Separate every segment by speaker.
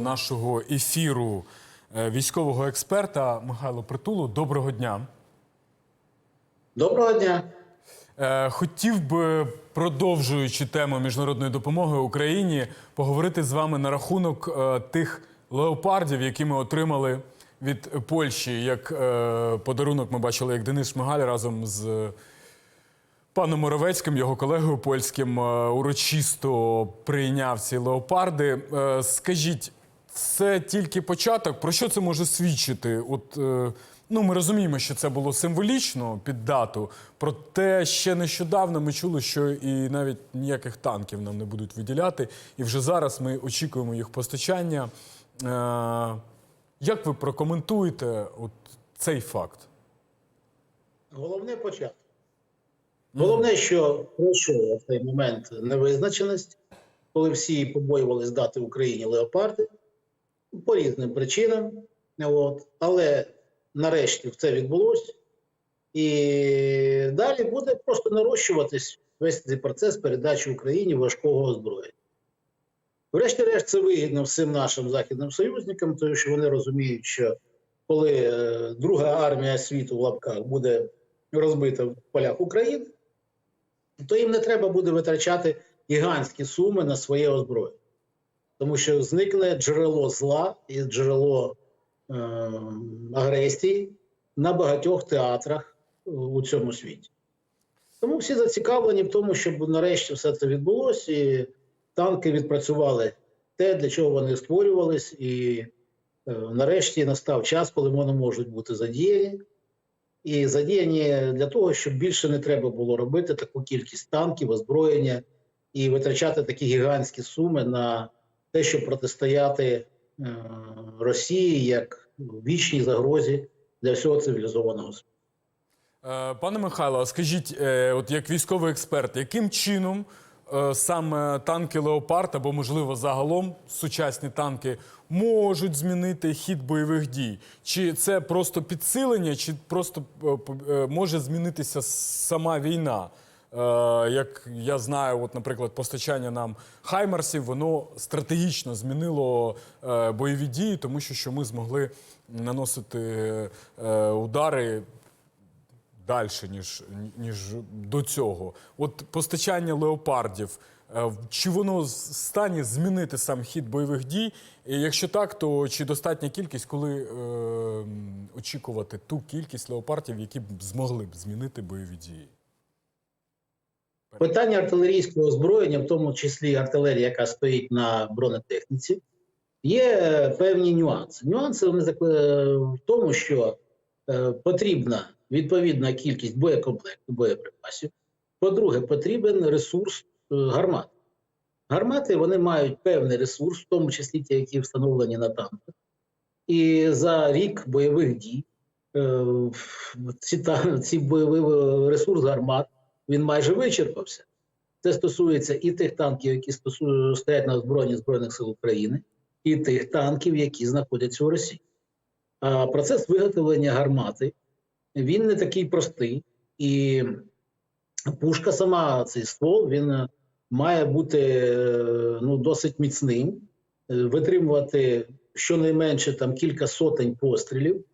Speaker 1: нашого ефіру е, військового експерта Михайло Притулу. Доброго дня.
Speaker 2: Доброго дня.
Speaker 1: Е, Хотів би, продовжуючи тему міжнародної допомоги Україні, поговорити з вами на рахунок е, тих леопардів, які ми отримали від Польщі. Як подарунок ми бачили, як Денис Шмигаль разом з паном Моровецьким, його колегою польським, урочисто прийняв ці леопарди. Скажіть, це тільки початок. Про що це може свідчити? От е, ну ми розуміємо, що це було символічно під дату. Проте ще нещодавно ми чули, що і навіть ніяких танків нам не будуть виділяти. І вже зараз ми очікуємо їх постачання. Е, Як ви прокоментуєте от цей факт?
Speaker 2: Головне початок. Головне, що пройшов в цей момент невизначеність, коли всі побоювались дати Україні леопарди по різним причинам. От. Але нарешті це відбулося. І далі буде просто нарощуватись весь цей процес передачі Україні важкого озброєння. Врешті-решт, це вигідно всім нашим західним союзникам, тому що вони розуміють, що коли е, друга армія світу в лапках буде розбита в полях України, то їм не треба буде витрачати гігантські суми на своє озброєння. Тому що зникне джерело зла і джерело е, агресії на багатьох театрах у цьому світі. Тому всі зацікавлені в тому, щоб нарешті все це відбулося, і танки відпрацювали те, для чого вони створювались, і е, нарешті настав час, коли вони можуть бути задіяні. І задіяні для того, щоб більше не треба було робити таку кількість танків, озброєння і витрачати такі гігантські суми на те, щоб протистояти е, Росії як вічній загрозі для всього цивілізованого світу.
Speaker 1: Е, Пане Михайло, скажіть, е, от як військовий експерт, яким чином саме танки Леопард або, можливо, загалом сучасні танки можуть змінити хід бойових дій? Чи це просто підсилення, чи просто може змінитися сама війна? Е, Як я знаю, от, наприклад, постачання нам Хаймарсів, воно стратегічно змінило е, бойові дії, тому що, що ми змогли наносити е, удари далі, ніж, ніж до цього. От постачання леопардів, чи воно стані змінити сам хід бойових дій? І якщо так, то чи достатня кількість, коли е, очікувати ту кількість леопардів, які б змогли б змінити бойові дії?
Speaker 2: Питання артилерійського озброєння, в тому числі артилерія, яка стоїть на бронетехніці, є певні нюанси. Нюанси вони в тому, що е, потрібна відповідна кількість боєкомплекту, боєприпасів. По-друге, потрібен ресурс е, гармат. Гармати вони мають певний ресурс, в тому числі ті, які встановлені на танках. І за рік бойових дій е, ці, ці бойовий ресурс гармат він майже вичерпався. Це стосується і тих танків, які стоять на озброєнні Збройних сил України, і тих танків, які знаходяться у Росії. А процес виготовлення гармати він не такий простий, і пушка сама, цей ствол, він має бути е, ну, досить міцним, е, витримувати щонайменше там кілька сотень пострілів,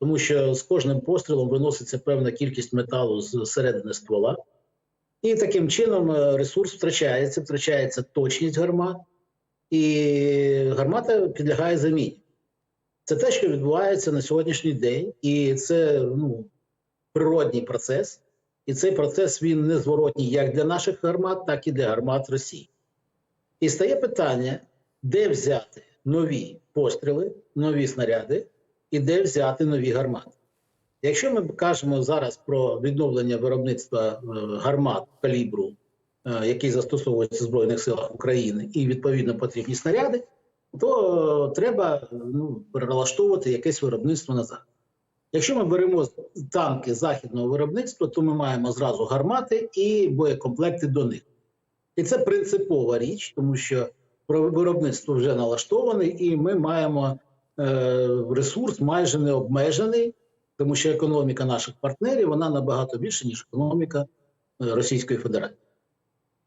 Speaker 2: тому що з кожним пострілом виноситься певна кількість металу з середини ствола. І таким чином е, ресурс втрачається, втрачається точність гармат, і гармата підлягає заміні. Це те, що відбувається на сьогоднішній день, і це ну, природній процес. І цей процес він незворотній як для наших гармат, так і для гармат Росії. І стає питання, де взяти нові постріли, нові снаряди, і де взяти нові гармати. Якщо ми кажемо зараз про відновлення виробництва е, гармат калібру, е, який застосовується в Збройних силах України, і відповідно потрібні снаряди, то е, треба ну, перелаштовувати якесь виробництво назад. Якщо ми беремо танки західного виробництва, то ми маємо зразу гармати і боєкомплекти до них. І це принципова річ, тому що виробництво вже налаштоване, і ми маємо е, ресурс майже необмежений, тому що економіка наших партнерів вона набагато більше, ніж економіка е, Російської Федерації.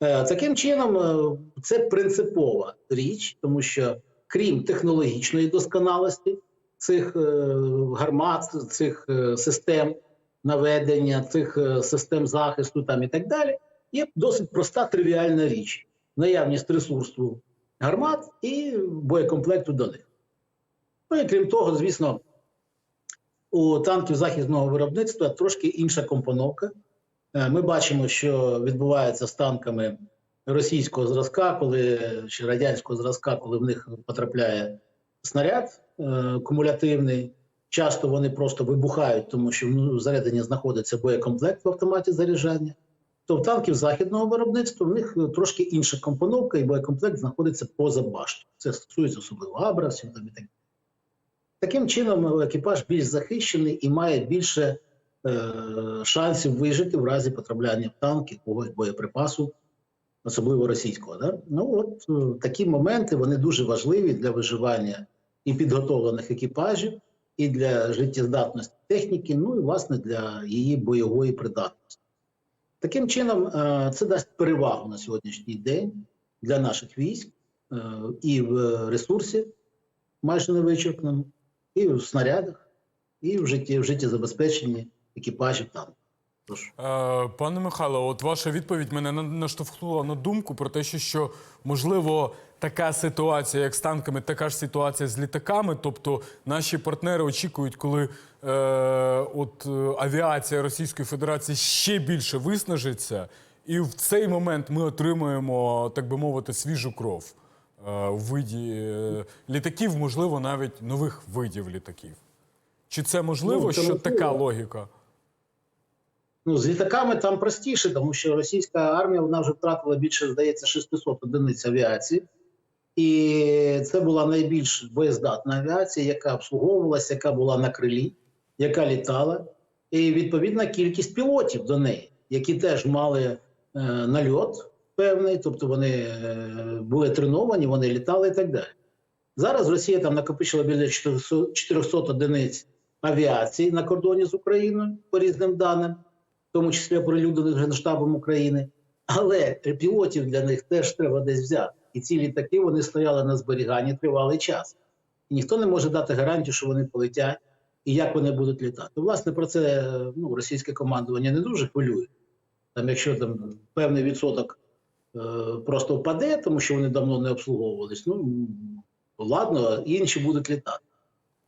Speaker 2: Е, таким чином, е, це принципова річ, тому що крім технологічної досконалості цих гармат, цих систем наведення, цих систем захисту там і так далі, є досить проста тривіальна річ: наявність ресурсу гармат і боєкомплекту до них. Ну і крім того, звісно, у танків західного виробництва трошки інша компоновка. Е, Ми бачимо, що відбувається з танками російського зразка, коли чи радянського зразка, коли в них потрапляє снаряд е, кумулятивний. Часто вони просто вибухають, тому що ну, всередині знаходиться боєкомплект в автоматі заряджання. То в танків західного виробництва в них трошки інша компоновка, і боєкомплект знаходиться поза баштою. Це стосується особливо абрасів і так. далі. Таким чином, екіпаж більш захищений і має більше е, шансів вижити в разі потрапляння в танк якогось боєприпасу, особливо російського. Да? Ну от е, такі моменти вони дуже важливі для виживання і підготовлених екіпажів, і для життєздатності техніки, ну і власне для її бойової придатності. Таким чином, е, це дасть перевагу на сьогоднішній день для наших військ е, і в ресурсі, майже невичерпному, і в снарядах, і в житті, в життєзабезпеченні екіпажів. Тож,
Speaker 1: Е, Пане Михайло, от ваша відповідь мене на- наштовхнула на думку про те, що, що можливо така ситуація, як з танками, така ж ситуація з літаками. Тобто наші партнери очікують, коли е, от е, авіація Російської Федерації ще більше виснажиться, і в цей момент ми отримуємо, так би мовити, свіжу кров у виді е, літаків, можливо, навіть нових видів літаків. Чи це можливо,
Speaker 2: Ну,
Speaker 1: що така логіка?
Speaker 2: ну, з літаками там простіше, тому що російська армія вона вже втратила більше, здається, 600 одиниць авіації. І це була найбільш боєздатна авіація, яка обслуговувалася, яка була на крилі, яка літала, і відповідна кількість пілотів до неї, які теж мали е, нальот певний, тобто вони е, були треновані, вони літали і так далі. Зараз Росія там накопичила біля 400 400 одиниць авіації на кордоні з Україною по різним даним, в тому числі оприлюднених Генштабом України. Але пілотів для них теж треба десь взяти. І ці літаки вони стояли на зберіганні тривалий час. І ніхто не може дати гарантію, що вони полетять і як вони будуть літати. Власне, про це ну, російське командування не дуже хвилює. Там, якщо там певний відсоток е, просто впаде, тому що вони давно не обслуговувались, ну ладно, інші будуть літати.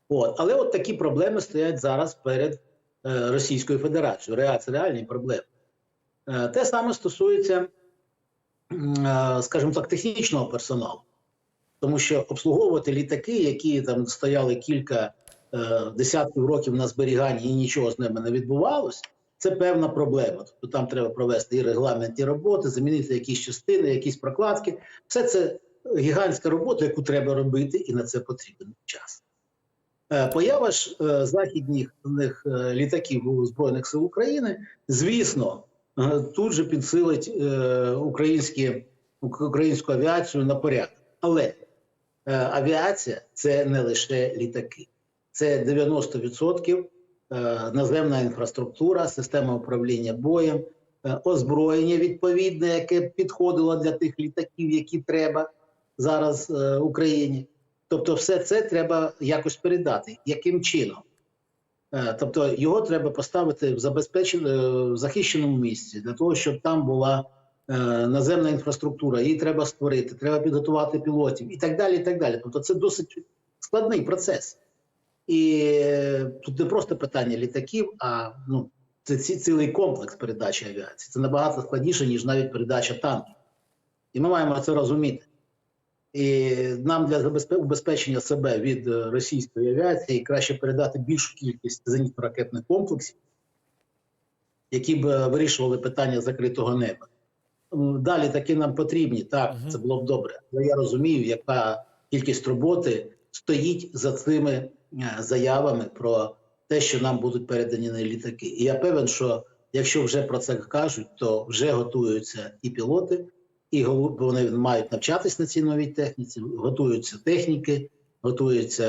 Speaker 2: От. Але от такі проблеми стоять зараз перед е, Російською Федерацією. Це реальні проблеми. Е, те саме стосується, е, скажімо так, технічного персоналу. Тому що обслуговувати літаки, які там стояли кілька е, десятків років на зберіганні і нічого з ними не відбувалось, це певна проблема. Тобто там треба провести і регламентні роботи, замінити якісь частини, якісь прокладки. Все це гігантська робота, яку треба робити, і на це потрібен час. Е, Поява ж е, західних е, літаків у Збройних сил України, звісно, тут же підсилить українські, українську авіацію на порядок. Але авіація це не лише літаки, це 90% е, наземна інфраструктура, система управління боєм, е, озброєння відповідне, яке підходило для тих літаків, які треба зараз е, Україні. Тобто, все це треба якось передати. Яким чином? Е, Тобто його треба поставити в забезпеченому в захищеному місці для того, щоб там була е, наземна інфраструктура. Її треба створити, треба підготувати пілотів і так далі. і так далі. Тобто, це досить складний процес. І тут не просто питання літаків, а ну, це ці- цілий комплекс передачі авіації. Це набагато складніше, ніж навіть передача танків. І ми маємо це розуміти. І нам для забезпе- убезпечення себе від е, російської авіації краще передати більшу кількість зенітно-ракетних комплексів, які б е, вирішували питання закритого неба. Далі таки нам потрібні, так, це було б добре. Але я розумію, яка кількість роботи стоїть за цими заявами про те, що нам будуть передані на літаки. І я певен, що якщо вже про це кажуть, то вже готуються і пілоти, і вони мають навчатись на цій новій техніці, готуються техніки, готується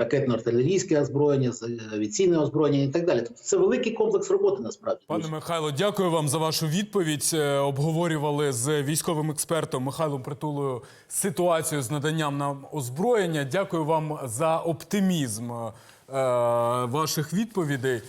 Speaker 2: ракетно-артилерійське озброєння, з- авіаційне озброєння і так далі. Тобто це великий комплекс роботи насправді.
Speaker 1: Пане Михайло, дякую вам за вашу відповідь. Е, Обговорювали з військовим експертом Михайлом Притулою ситуацію з наданням нам озброєння. Дякую вам за оптимізм е, ваших відповідей.